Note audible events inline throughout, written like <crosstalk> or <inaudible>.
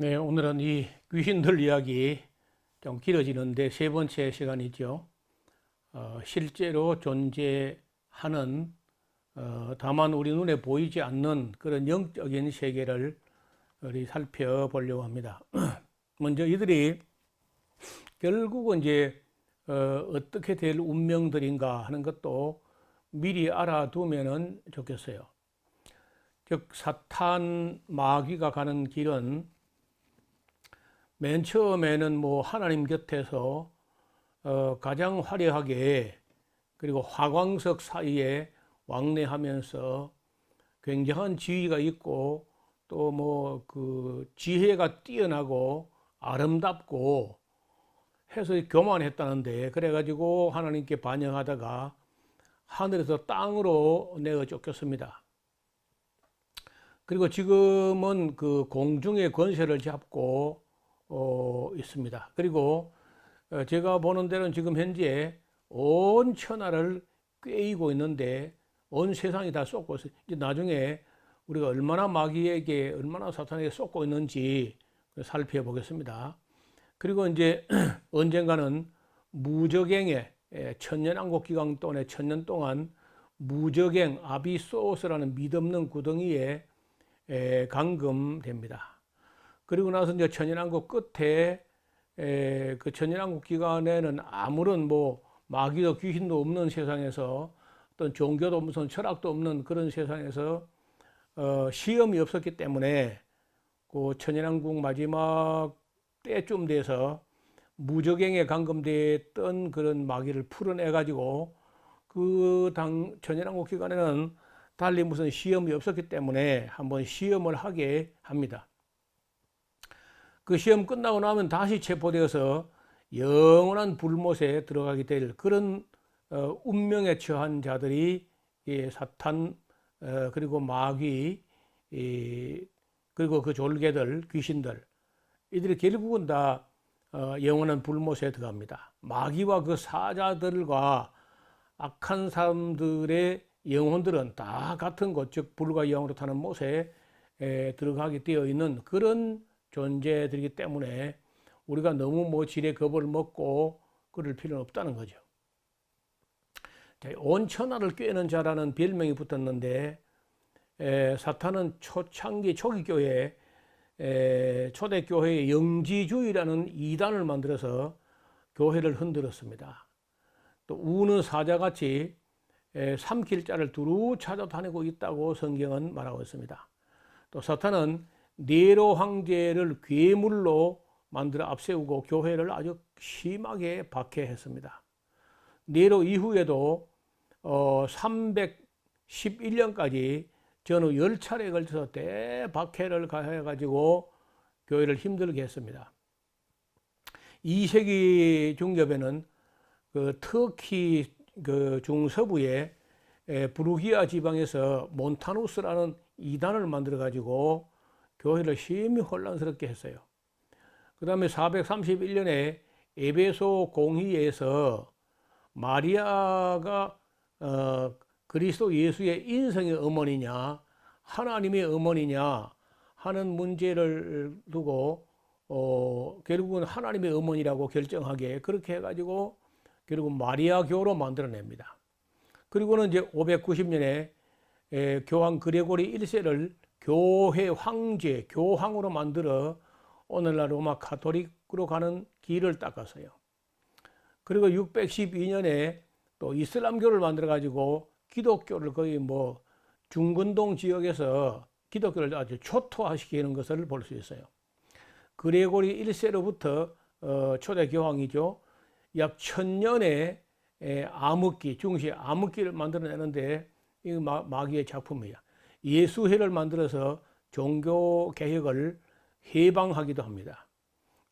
네, 오늘은 이 귀신들 이야기 좀 길어지는데 세 번째 시간이죠. 어, 실제로 존재하는 어, 다만 우리 눈에 보이지 않는 그런 영적인 세계를 우리 살펴보려고 합니다. <clears throat> 먼저 이들이 결국은 이제 어, 어떻게 될 운명들인가 하는 것도 미리 알아두면은 좋겠어요. 즉 사탄 마귀가 가는 길은 맨 처음에는 뭐 하나님 곁에서 어, 가장 화려하게 그리고 화광석 사이에 왕래하면서 굉장한 지위가 있고 또 뭐 그 지혜가 뛰어나고 아름답고 해서 교만했다는데 그래가지고 하나님께 반영하다가 하늘에서 땅으로 내어 쫓겼습니다. 그리고 지금은 그 공중의 권세를 잡고 어, 있습니다. 그리고 어, 제가 보는 데는 지금 현재 온 천하를 꿰이고 있는데 온 세상이 다 쏟고 있어요. 이제 나중에 우리가 얼마나 마귀에게 얼마나 사탄에게 쏟고 있는지 살펴보겠습니다. 그리고 이제 <clears throat> 언젠가는 무적행의 예, 천년왕국 기간 동안에 천년 동안 무적행 아비소스라는 믿없는 구덩이에 에, 감금됩니다. 그리고 나서 이제 천연왕국 끝에 에, 그 천연왕국 기간에는 아무런 뭐 마귀도 귀신도 없는 세상에서 어떤 종교도 무슨 철학도 없는 그런 세상에서 어, 시험이 없었기 때문에 그 천연왕국 마지막 때쯤 돼서 무적행에 감금됐던 그런 마귀를 풀어내 가지고 그 당 천연왕국 기간에는 달리 무슨 시험이 없었기 때문에 한번 시험을 하게 합니다. 그 시험 끝나고 나면 다시 체포되어서 영원한 불못에 들어가게 될 그런 어, 운명에 처한 자들이 예, 사탄 어, 그리고 마귀 이, 그리고 그 졸개들 귀신들 이들이 결국은 다 어, 영원한 불못에 들어갑니다. 마귀와 그 사자들과 악한 사람들의 영혼들은 다 같은 곳, 즉 불과 영으로 타는 못에 에, 들어가게 되어 있는 그런 존재들이기 때문에 우리가 너무 뭐 질의 겁을 먹고 그럴 필요는 없다는 거죠. 자, 온 천하를 꿰는 자라는 별명이 붙었는데 에, 사탄은 초창기 초기 교회 에, 초대 교회의 영지주의라는 이단을 만들어서 교회를 흔들었습니다. 또 우는 사자같이 에, 삼킬 자를 두루 찾아다니고 있다고 성경은 말하고 있습니다. 또 사탄은 네로 황제를 괴물로 만들어 앞세우고 교회를 아주 심하게 박해했습니다. 네로 이후에도 어 311년까지 전후 10차례에 걸쳐서 대박해를 가해가지고 교회를 힘들게 했습니다. 2세기 중엽에는 그 터키 그 중서부에 부르기아 지방에서 몬타누스라는 이단을 만들어 가지고 교회를 심히 혼란스럽게 했어요. 그 다음에 431년에 에베소 공의에서 마리아가 어, 그리스도 예수의 인성의 어머니냐 하나님의 어머니냐 하는 문제를 두고 어, 결국은 하나님의 어머니라고 결정하게 그렇게 해가지고 결국 마리아 교로 만들어냅니다. 그리고는 이제 590년에 에, 교황 그레고리 1세를 교회 황제, 교황으로 만들어 오늘날 로마 카톨릭으로 가는 길을 닦았어요. 그리고 612년에 또 이슬람교를 만들어 가지고 기독교를 거의 뭐 중근동 지역에서 기독교를 아주 초토화시키는 것을 볼 수 있어요. 그레고리 1세로부터 어, 초대 교황이죠. 약 천년의 암흑기, 중시 암흑기를 만들어내는데 이 마귀의 작품이야. 예수회를 만들어서 종교 개혁을 해방하기도 합니다.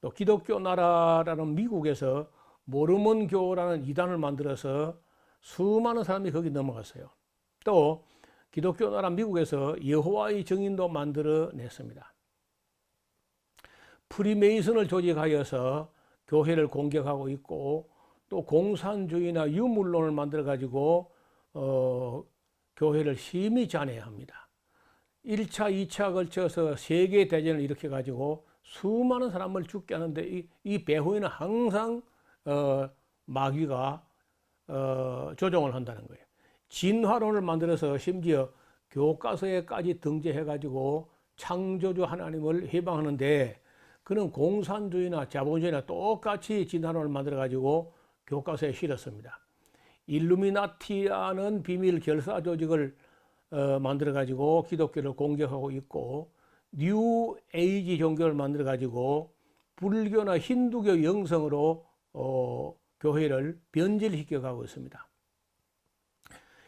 또 기독교 나라라는 미국에서 모르몬교라는 이단을 만들어서 수많은 사람이 거기 넘어갔어요. 또 기독교 나라 미국에서 여호와의 증인도 만들어 냈습니다. 프리메이슨을 조직하여서 교회를 공격하고 있고 또 공산주의나 유물론을 만들어 가지고 어, 교회를 심히 잔해합니다. 1차, 2차 걸쳐서 세계 대전을 일으켜 가지고 수많은 사람을 죽게 하는데 이, 이 배후에는 항상 어, 마귀가 어, 조종을 한다는 거예요. 진화론을 만들어서 심지어 교과서에까지 등재해 가지고 창조주 하나님을 해방하는데 그는 공산주의나 자본주의나 똑같이 진화론을 만들어 가지고 교과서에 실었습니다. 일루미나티라는 비밀 결사 조직을 어, 만들어 가지고 기독교를 공격하고 있고 뉴 에이지 종교를 만들어 가지고 불교나 힌두교 영성으로 어, 교회를 변질시켜 가고 있습니다.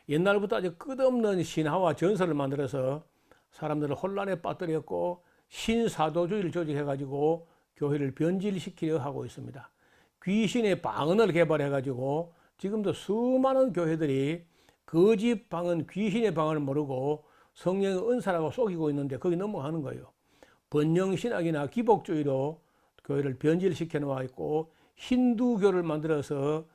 옛날부터 아주 끝없는 신화와 전설을 만들어서 사람들을 혼란에 빠뜨렸고 신사도주의를 조직해 가지고 교회를 변질시키려 하고 있습니다. 귀신의 방언을 개발해 가지고 지금도 수많은 교회들이 거짓 방언, 귀신의 방언을 모르고 성령의 은사라고 속이고 있는데 거기 넘어가는 거예요. 번영 신학이나 기복주의로 교회를 변질시켜 놓아 있고 힌두교를 만들어서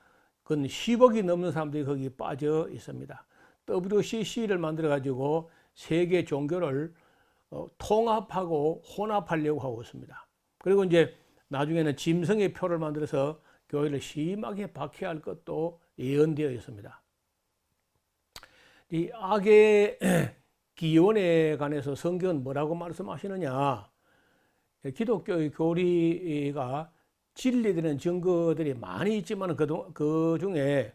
근 10억이 넘는 사람들이 거기 빠져 있습니다. WCC를 만들어 가지고 세계 종교를 어, 통합하고 혼합하려고 하고 있습니다. 그리고 이제 나중에는 짐승의 표를 만들어서 교회를 심하게 박해할 것도 예언되어 있습니다. 이 악의 <clears throat> 기원에 관해서 성경은 뭐라고 말씀하시느냐? 기독교의 교리가 진리되는 증거들이 많이 있지만 그, 그 중에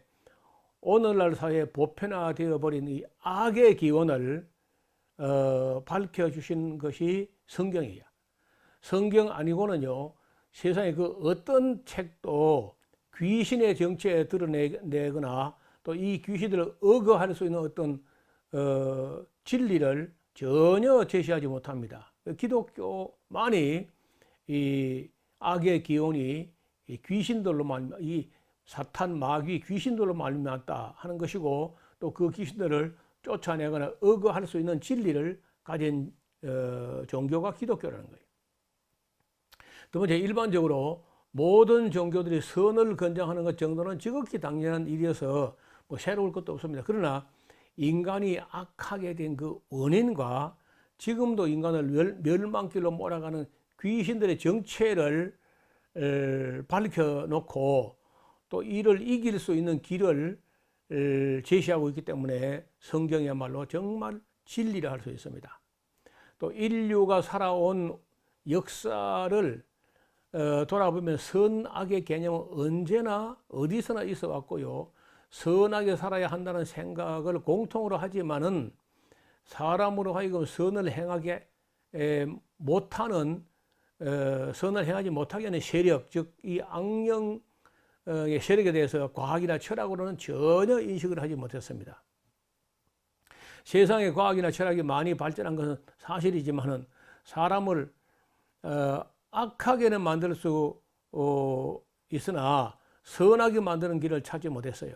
오늘날 사회에 보편화되어 버린 이 악의 기원을 어, 밝혀 주신 것이 성경이야. 성경 아니고는요, 세상에 그 어떤 책도 귀신의 정체에 드러내거나 또 이 귀신들을 억어할 수 있는 어떤 어, 진리를 전혀 제시하지 못합니다. 기독교만이 이 악의 기운이 이 귀신들로 말미 이 사탄 마귀 귀신들로 말미암다 하는 것이고 또 그 귀신들을 쫓아내거나 억어할 수 있는 진리를 가진 어, 종교가 기독교라는 거예요. 두 번째 일반적으로 모든 종교들이 선을 권장하는 것 정도는 지극히 당연한 일이어서 뭐 새로울 것도 없습니다. 그러나 인간이 악하게 된 그 원인과 지금도 인간을 멸망길로 몰아가는 귀신들의 정체를 밝혀놓고 또 이를 이길 수 있는 길을 제시하고 있기 때문에 성경이야말로 정말 진리라 할 수 있습니다. 또 인류가 살아온 역사를 어, 돌아보면 선악의 개념은 언제나 어디서나 있어 왔고요. 선하게 살아야 한다는 생각을 공통으로 하지만은 사람으로 하여금 선을 행하게 못하는 어, 선을 행하지 못하게 하는 세력, 즉 이 악령의 세력에 대해서 과학이나 철학으로는 전혀 인식을 하지 못했습니다. 세상의 과학이나 철학이 많이 발전한 것은 사실이지만은 사람을 어, 악하게는 만들 수 어, 있으나 선하게 만드는 길을 찾지 못했어요.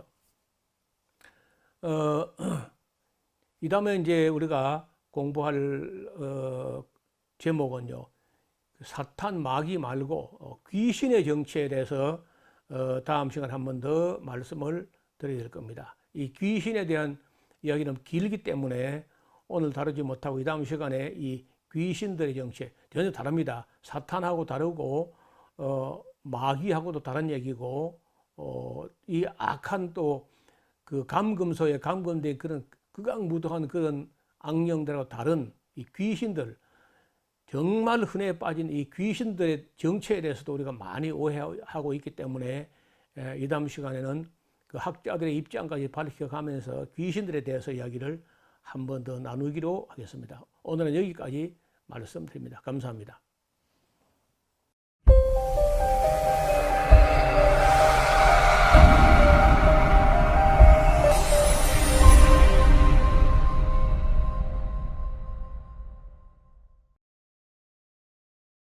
어, <clears throat> 이 다음에 이제 우리가 공부할 어, 제목은요. 사탄 마귀 말고 어, 귀신의 정체에 대해서 어, 다음 시간에 한번 더 말씀을 드려야 될 겁니다. 이 귀신에 대한 이야기는 길기 때문에 오늘 다루지 못하고 이 다음 시간에 이 귀신들의 정체 전혀 다릅니다. 사탄하고 다르고 어, 마귀하고도 다른 얘기고 어, 이 악한 또 그 감금소에 감금된 그런 극악무도한 그런 악령들하고 다른 이 귀신들 정말 흔해 빠진 이 귀신들의 정체에 대해서도 우리가 많이 오해하고 있기 때문에 이 다음 시간에는 그 학자들의 입장까지 밝혀가면서 귀신들에 대해서 이야기를 한 번 더 나누기로 하겠습니다. 오늘은 여기까지 말씀드립니다. 감사합니다.